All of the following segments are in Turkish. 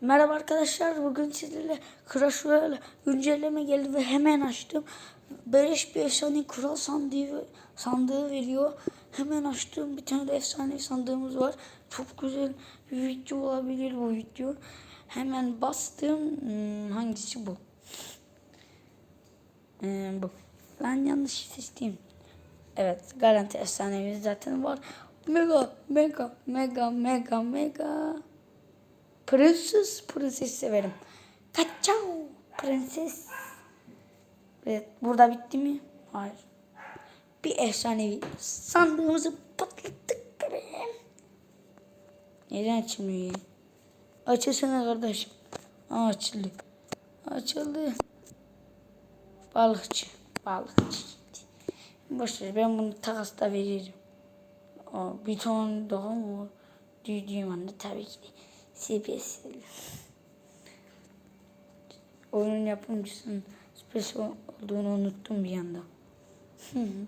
Merhaba arkadaşlar. Bugün sizlerle Crash Royale güncelleme geldi ve hemen açtım. Beleş bir efsane kural sandığı, sandığı veriyor. Hemen açtım. Bir tane de efsane sandığımız var. Çok güzel bir video olabilir bu video. Hemen bastım. Hmm, hangisi bu? Ee, bu. Ben yanlış seçtim. Evet garanti efsanemiz zaten var. Mega mega mega mega mega. Prenses, prenses severim. Kaçao, prenses. Evet, burada bitti mi? Hayır. Bir efsanevi sandığımızı patlattık bebeğim. Neden açılmıyor? Açılsana kardeşim. Aa, açıldı. Açıldı. Balıkçı. Balıkçı. Boşver ben bunu takasta veririm. Aa, bir ton daha mı? Düğdüğüm anda tabii ki de CPS. Oyunun yapımcısının Space olduğunu unuttum bir anda. Hmm.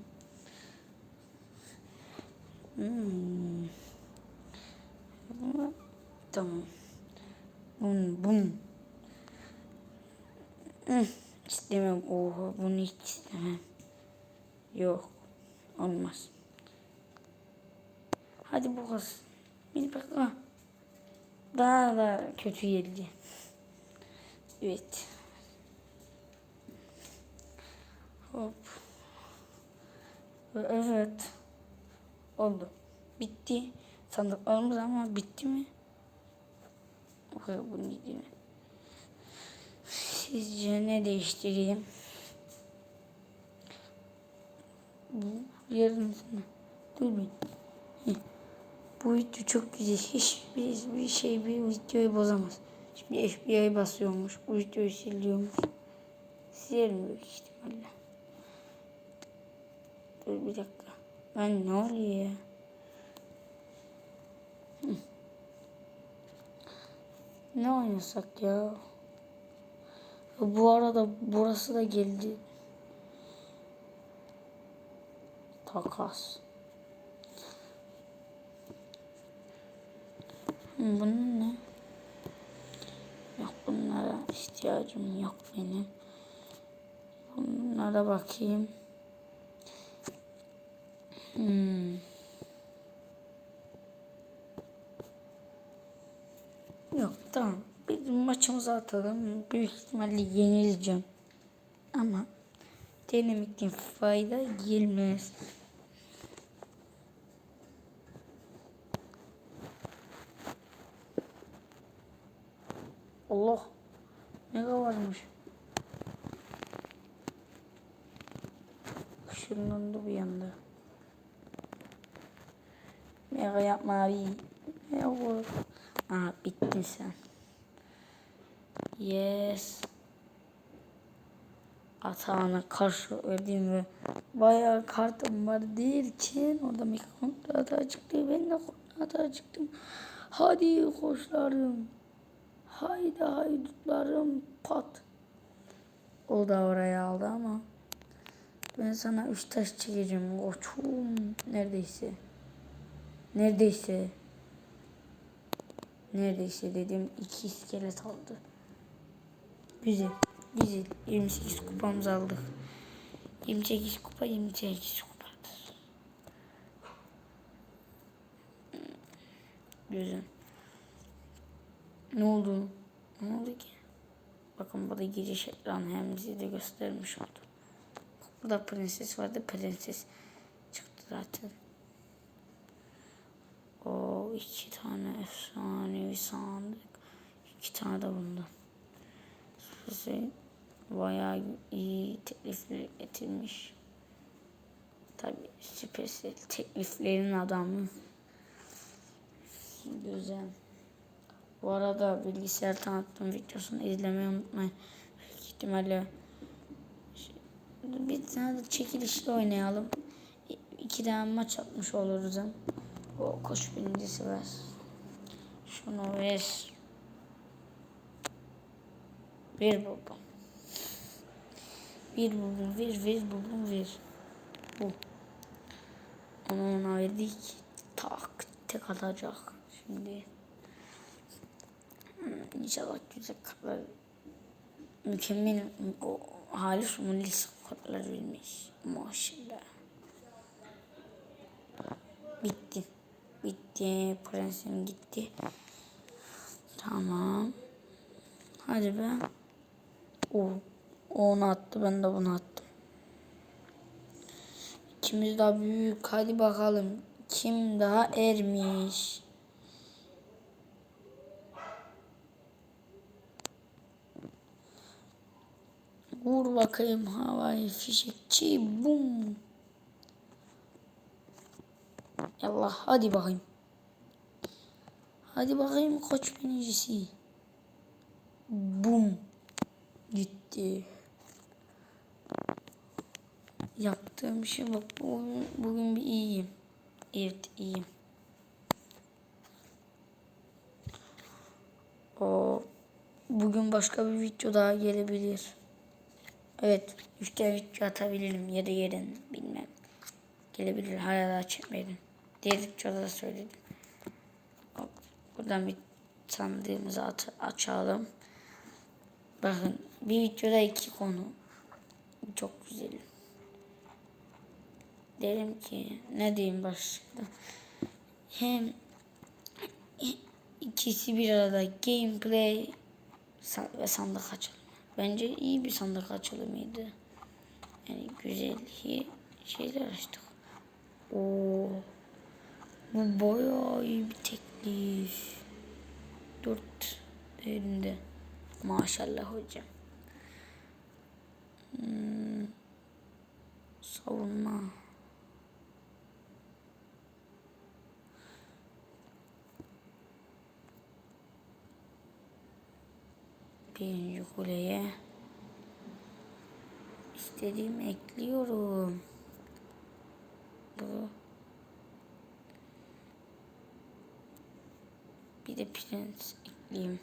Tamam. Bun bun. Hı, İstemem. Oha bunu hiç istemem. Yok. Olmaz. Hadi bu kız. Bir bak. Ah. Daha da kötü geldi. Evet. Hop. Ve Evet. Oldu. Bitti. Sandıklarımız ama bitti mi? Bakalım bu neydi mi? Sizce ne değiştireyim? Bu yarın sana. Dur bir. Bu video çok güzel. Hiçbir bir şey bir videoyu bozamaz. Şimdi FBI basıyormuş. Bu videoyu siliyormuş. Silerim büyük ihtimalle. Dur bir dakika. Ben ne oluyor ya? Hı. Ne oynasak ya? Bu arada burası da geldi. Takas. Bunun ne? Yok bunlara ihtiyacım yok benim. Bunlara bakayım. Hmm. Yok tamam. Bir maçımızı atalım. Büyük ihtimalle yenileceğim. Ama denemekten fayda gelmez. Allah. Ne varmış. Işınlandı bir yanda. Mega yapma abi. Olur. Aa bittin sen. Yes. Atağına karşı ödeyim ve bayağı kartım var derken orada mega kontrata çıktı. Ben de kontrata çıktım. Hadi koçlarım. Haydi haydutlarım pat. O da oraya aldı ama ben sana üç taş çekeceğim koçum. Neredeyse. Neredeyse. Neredeyse dedim iki iskelet aldı. Güzel. Güzel. 28 kupamızı aldık. 28 kupa 28 kupadır. Güzel. Ne oldu? Ne oldu ki? Bakın burada giriş ekranı hem bize de göstermiş oldu. Burada prenses vardı. Prenses çıktı zaten. O iki tane efsanevi sandık. İki tane de bundan. Size bayağı iyi teklifler getirmiş. Tabi süpersel tekliflerin adamı. Güzel. Bu arada bilgisayar tanıtım videosunu izlemeyi unutmayın. Büyük ihtimalle bir tane de çekilişli oynayalım. İki tane maç atmış oluruz hem. O koş birincisi ver. Şunu ver. Ver buldum. Bir buldum, ver, ver buldum, ver. Bu. Onu ona verdik. Tak, tek atacak. Şimdi İnşallah güzel kartlar mükemmel o halis mulis kartlar vermiş. Maşallah. Bitti. Bitti. Prensim gitti. Tamam. Hadi be. O, o onu attı. Ben de bunu attım. İkimiz daha büyük. Hadi bakalım. Kim daha ermiş? Vur bakayım havai fişekçi. Bum. Yallah hadi bakayım. Hadi bakayım koç binicisi. Bum. Gitti. Yaptığım şey bak bugün, bugün bir iyiyim. Evet iyiyim. O bugün başka bir video daha gelebilir. Evet, üçte video atabilirim ya da yarın bilmem. Gelebilir hala da çekmedim. Videoda da söyledim. Hop, Buradan bir sandığımızı at açalım. Bakın bir videoda iki konu. Çok güzel. Derim ki ne diyeyim başta. Hem ikisi bir arada gameplay ve sandık açılımı. Bence iyi bir sandık açılımıydı. Yani güzel şeyler açtık. Oo. Bu bayağı iyi bir teklif. Dört değerinde. Maşallah hocam. Hmm. Savunma. Birinci kuleye istediğimi ekliyorum. Bu. Bir de prens ekleyeyim.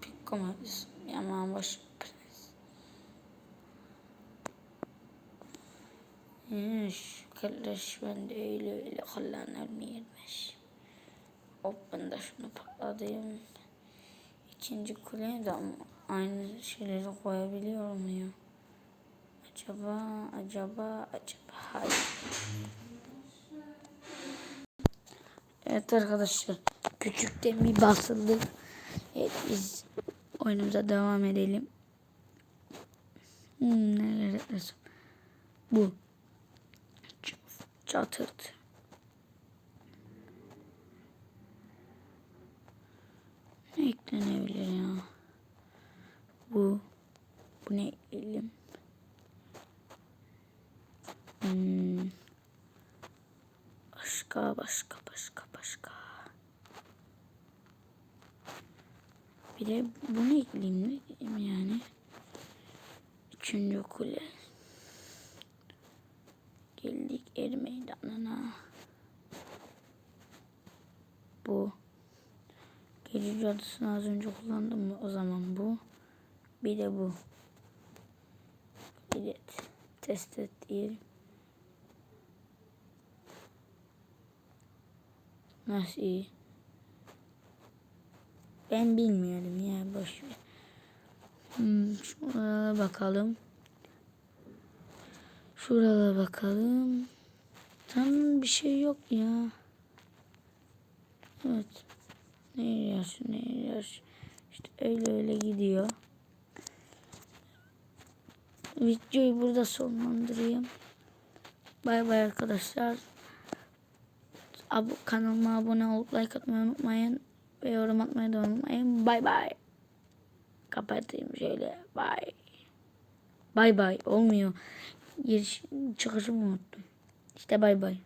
Piccomatis. Yaman baş prens. Şu kardeş ben de öyle öyle kullanır mıymış? Hop ben de şunu patladım. İkinci kuleye de aynı şeyleri koyabiliyor muyum? Acaba, acaba, acaba, hayır. Evet arkadaşlar, küçükten bir basıldı. Evet biz oyunumuza devam edelim. Hmm, neler eklesin? Bu. Çatırt. Ne eklenebilir ya? Bu. Bu ne ekleyelim? Hmm. Başka, başka, başka, başka. Bir de bunu ekleyeyim diyeyim yani. Üçüncü kule. Geldik er meydanına. Bu. Gece cadısını az önce kullandım mı? O zaman bu. Bir de bu. Evet. Test et diyelim. Nasıl iyi? Ben bilmiyorum ya boş ver. Hmm, şuraya bakalım. Şuraya bakalım. Tam bir şey yok ya. Evet. Ne yiyorsun ne yiyorsun? İşte öyle öyle gidiyor. Videoyu burada sonlandırayım. Bay bay arkadaşlar. Ab kanalıma abone olup like atmayı unutmayın. Ve yorum atmayı da unutmayın. Bay bay. Kapatayım şöyle. Bay. Bay bay. Olmuyor. Giriş çıkışımı unuttum. İşte bay bay.